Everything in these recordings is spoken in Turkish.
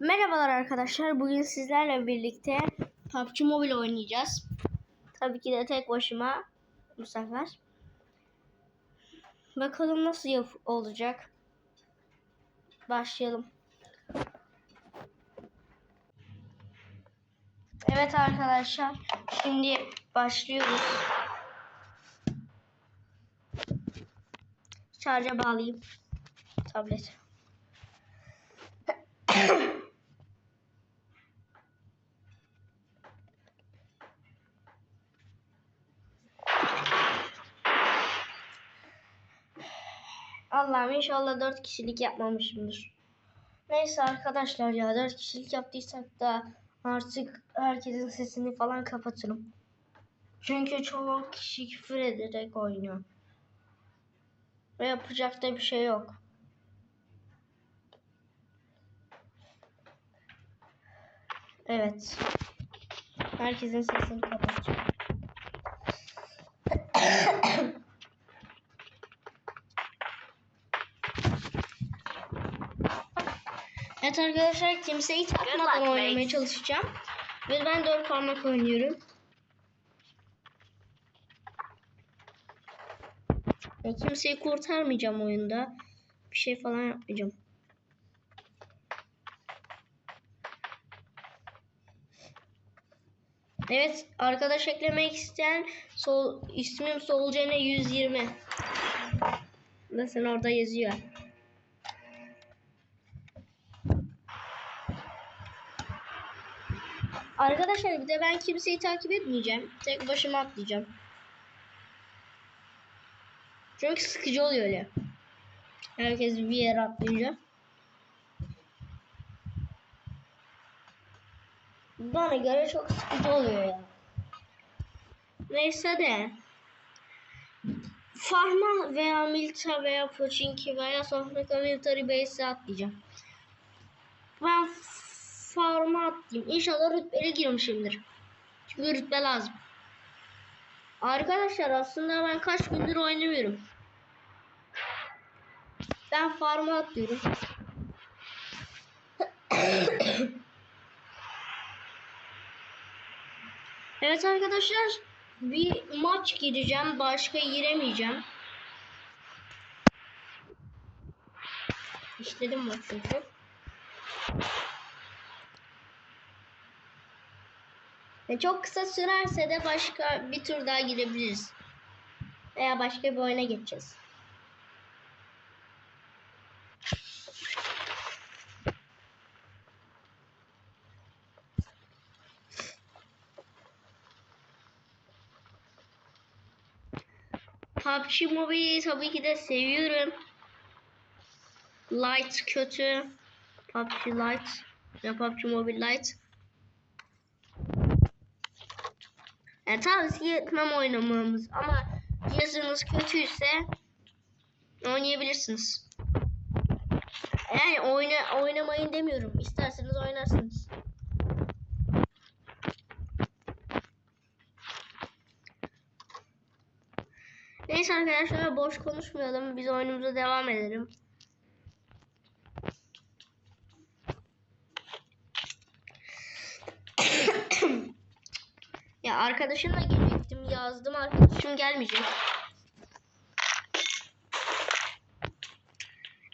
Merhabalar arkadaşlar. Bugün sizlerle birlikte PUBG Mobile oynayacağız. Tabii ki de tek başıma bu sefer. Bakalım nasıl olacak. Başlayalım. Evet arkadaşlar. Şimdi başlıyoruz. Şarja bağlayayım. Tablet. Allah'ım inşallah 4 kişilik yapmamışımdır. Neyse arkadaşlar ya 4 kişilik yaptıysak da artık herkesin sesini falan kapatırım. Çünkü çoğu kişi küfür ederek oynuyor. Ve yapacak da bir şey yok. Evet. Herkesin sesini kapatacağım. Evet arkadaşlar kimseyi takmadan oynamaya çalışacağım. Ve ben dört parmak oynuyorum. Ya kimseyi kurtarmayacağım oyunda. Bir şey falan yapmayacağım. Evet arkadaş eklemek isteyen sol ismim Solcene 120. Nasıl orada yazıyor. Arkadaşlar bir de ben kimseyi takip etmeyeceğim. Tek başıma atlayacağım. Çünkü sıkıcı oluyor öyle. Herkes bir yere atlayınca. Bana göre çok sıkıcı oluyor ya. Neyse de. Farma veya Milta veya Pochinki veya Sofraka Military Base'e atlayacağım. Ben farma atlayayım. İnşallah rütbeli girmişimdir. Çünkü rütbe lazım. Arkadaşlar aslında ben kaç gündür oynamıyorum. Ben farma atlıyorum. evet arkadaşlar bir maç gireceğim. Başka giremeyeceğim. İşledim maç çünkü. Ve çok kısa sürerse de başka bir tur daha girebiliriz. Veya başka bir oyuna geçeceğiz. PUBG Mobile'i tabii ki de seviyorum. Light kötü. PUBG Light. Ya PUBG Mobile Light. Yani tavsiye etmem oynamamız ama cihazınız kötüyse oynayabilirsiniz. Yani oyna, oynamayın demiyorum. İsterseniz oynarsınız. Neyse arkadaşlar boş konuşmayalım. Biz oyunumuza devam edelim. Ya arkadaşımla gelecektim yazdım arkadaşım gelmeyecek.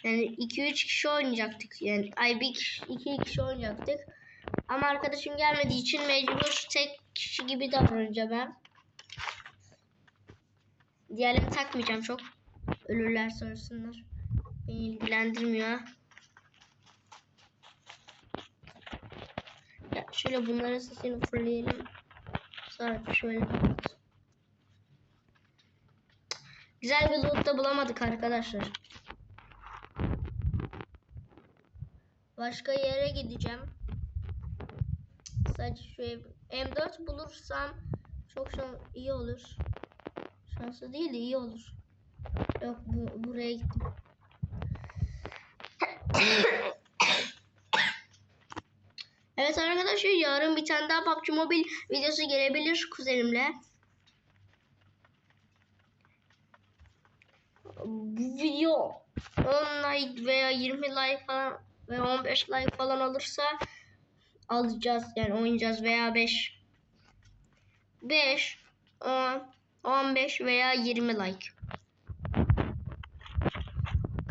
Yani 2-3 kişi oynayacaktık. Yani ay bir kişi, iki kişi oynayacaktık. Ama arkadaşım gelmediği için mecbur tek kişi gibi davranacağım ben. Diğerlerini takmayacağım çok. Ölürler sonrasınlar. Beni ilgilendirmiyor. Ya şöyle bunların sesini fırlayalım. Sonra şöyle. Güzel bir loot da bulamadık arkadaşlar. Başka yere gideceğim. Sadece şu ev. M4 bulursam çok şan iyi olur. Şanslı değil de iyi olur. Yok bu, buraya gittim. Evet arkadaşlar yarın bir tane daha PUBG Mobile videosu gelebilir kuzenimle. Bu video 10 like veya 20 like falan ve 15 like falan alırsa alacağız yani oynayacağız veya 5 5 10 15 veya 20 like.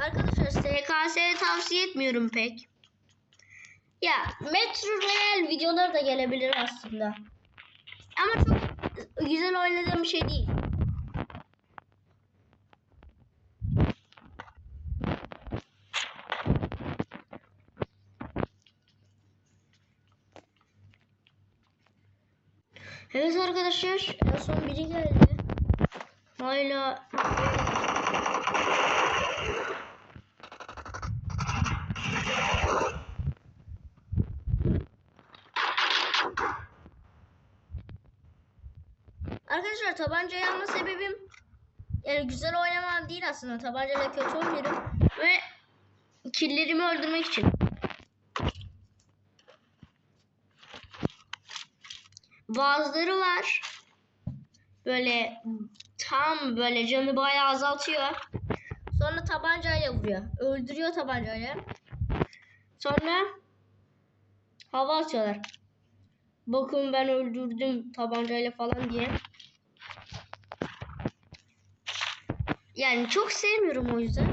Arkadaşlar SKS tavsiye etmiyorum pek. Ya Metro Royal videoları da gelebilir aslında. Ama çok güzel oynadığım bir şey değil. Evet arkadaşlar en son biri geldi. Hala Tabancayı alma sebebim yani güzel oynamam değil aslında. Tabancayla kötü oynuyorum ve killerimi öldürmek için. Bazıları var. Böyle tam böyle canı bayağı azaltıyor. Sonra tabancayla vuruyor. Öldürüyor tabancayla. Sonra hava atıyorlar. Bakın ben öldürdüm tabancayla falan diye. Yani çok sevmiyorum o yüzden.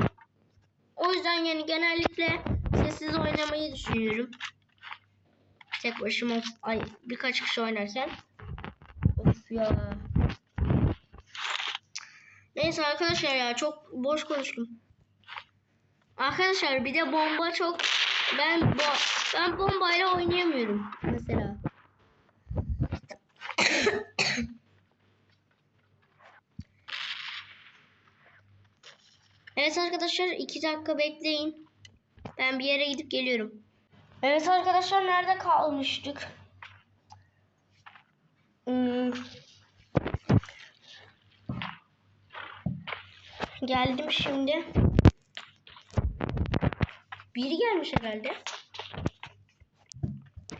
O yüzden yani genellikle sessiz oynamayı düşünüyorum. Tek başıma ay birkaç kişi oynarken. Of ya. Neyse arkadaşlar ya çok boş konuştum. Arkadaşlar bir de bomba çok ben bo ben bombayla oynayamıyorum mesela. Evet arkadaşlar iki dakika bekleyin. Ben bir yere gidip geliyorum. Evet arkadaşlar nerede kalmıştık? Hmm. Geldim şimdi. Biri gelmiş herhalde.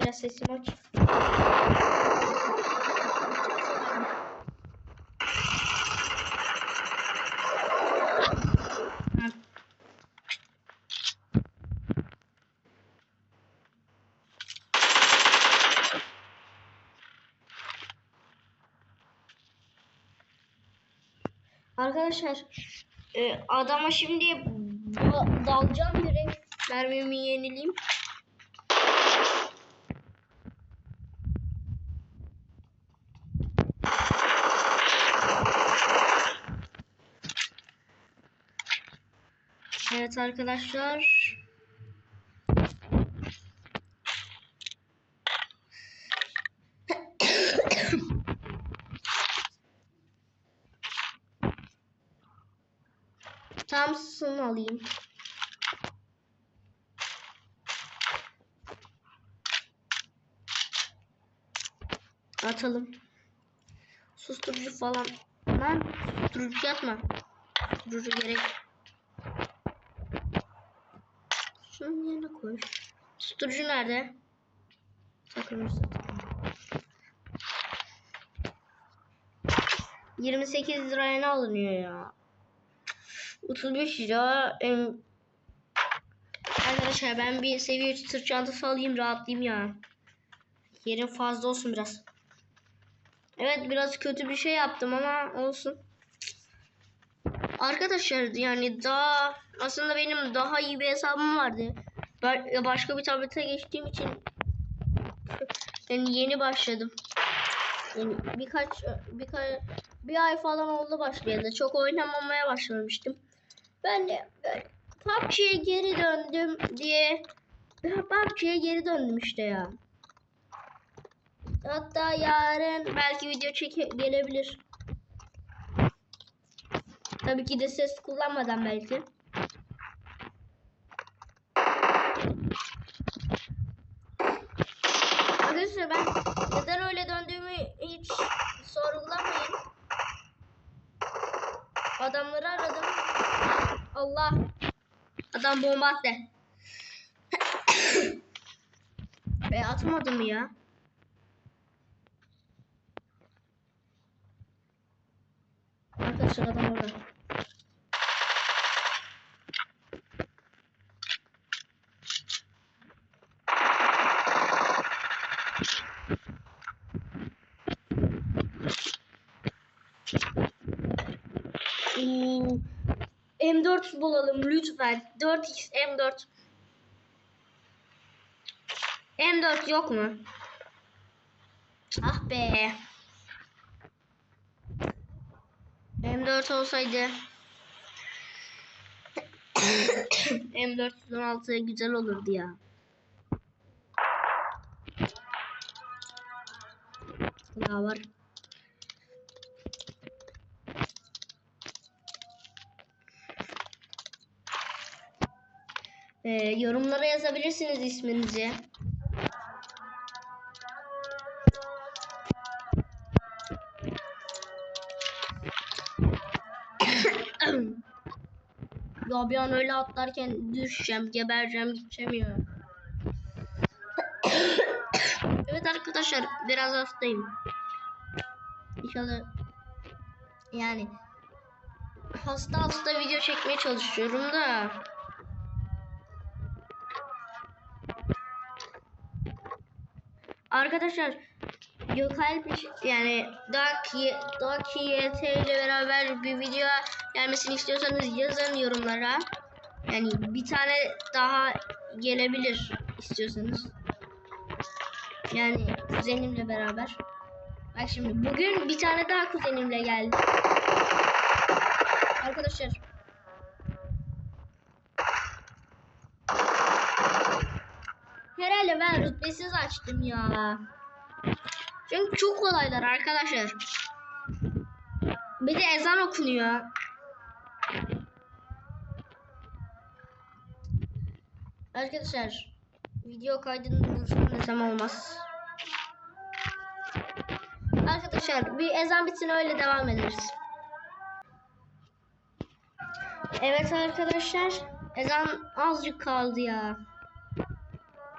Biraz sesimi aç. Arkadaşlar e, adama şimdi da- dalacağım direkt mermimi yenileyim. Evet arkadaşlar. Thompson alayım. Atalım. Susturucu falan. Lan susturucu atma. Susturucu gerek. Şunun yerine koy. Susturucu nerede? Takılmış zaten. 28 liraya ne alınıyor ya? 35 lira. Em, Arkadaşlar ben bir seviye 3 sırt çantası alayım rahatlayayım ya. Yerim fazla olsun biraz. Evet biraz kötü bir şey yaptım ama olsun. Arkadaşlar yani daha aslında benim daha iyi bir hesabım vardı. Ba- Başka bir tablete geçtiğim için yani yeni başladım. Yani birkaç birkaç bir ay falan oldu başlayalı. Çok oynamamaya başlamıştım. Ben de PUBG'ye geri döndüm diye PUBG'ye geri döndüm işte ya. Hatta yarın belki video çeke gelebilir. Tabii ki de ses kullanmadan belki. Arkadaşlar ben neden öyle döndüğümü hiç sorgulamayın. Adamları aradım. Allah. Adam bomba attı. Be atmadım ya. Arkadaşlar da orada. M4 bulalım lütfen. 4x M4. M4 yok mu? Ah be. M4 olsaydı M416 güzel olurdu ya. Daha var. Ee, yorumlara yazabilirsiniz isminizi. Ya an öyle atlarken düşeceğim, gebereceğim, gideceğim ya. evet arkadaşlar biraz hastayım. İnşallah yani hasta hasta video çekmeye çalışıyorum da. Arkadaşlar Gökalp yani Dark, Dark YT ile beraber bir video gelmesini istiyorsanız yazın yorumlara. Yani bir tane daha gelebilir istiyorsanız. Yani kuzenimle beraber. Bak şimdi bugün bir tane daha kuzenimle geldi. Arkadaşlar Herhalde ben rütbesiz açtım ya. Çünkü çok kolaylar arkadaşlar. Bir de ezan okunuyor. Arkadaşlar video kaydını desem olmaz. Arkadaşlar bir ezan bitsin öyle devam ederiz. Evet arkadaşlar ezan azıcık kaldı ya.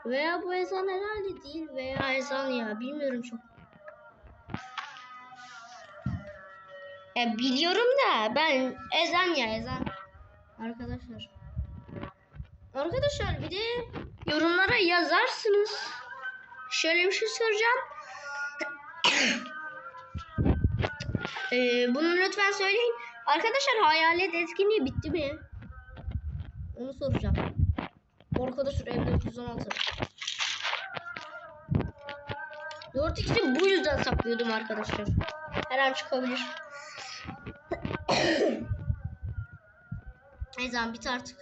Veya bu ezan herhalde değil veya ezan ya bilmiyorum çok. Ya biliyorum da ben ezan ya ezan. Arkadaşlar. Arkadaşlar bir de yorumlara yazarsınız. Şöyle bir şey soracağım. ee, bunu lütfen söyleyin. Arkadaşlar hayalet etkinliği bitti mi? Onu soracağım. Arkadaşlar evde 316. 4x'i bu yüzden saklıyordum arkadaşlar. Her an çıkabilir. Ezan bit artık.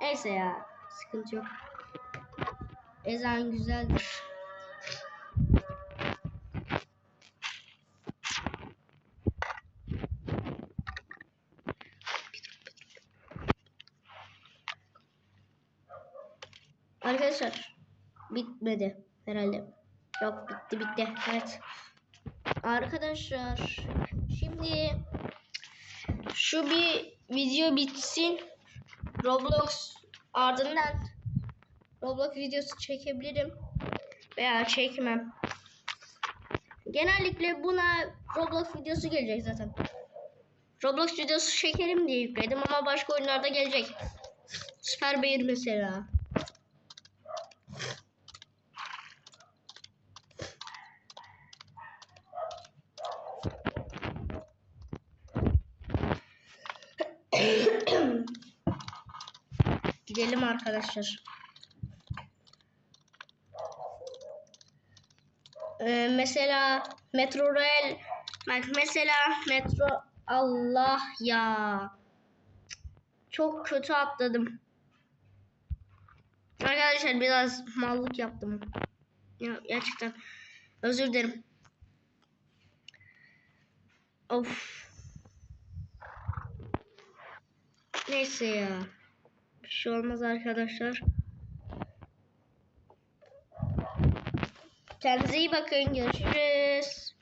Neyse ya. Sıkıntı yok. Ezan güzeldir. Arkadaşlar bitmedi herhalde. Yok bitti bitti. Evet. Arkadaşlar şimdi şu bir video bitsin. Roblox ardından Roblox videosu çekebilirim veya çekmem. Genellikle buna Roblox videosu gelecek zaten. Roblox videosu çekerim diye yükledim ama başka oyunlarda gelecek. Süper Bear mesela. Gidelim arkadaşlar. Ee, mesela Metro Rail bak mesela Metro Allah ya. Çok kötü atladım. Arkadaşlar biraz mallık yaptım. Ya, gerçekten özür dilerim. Of. Neyse ya. Bir şey olmaz arkadaşlar. Kendinize iyi bakın. Görüşürüz.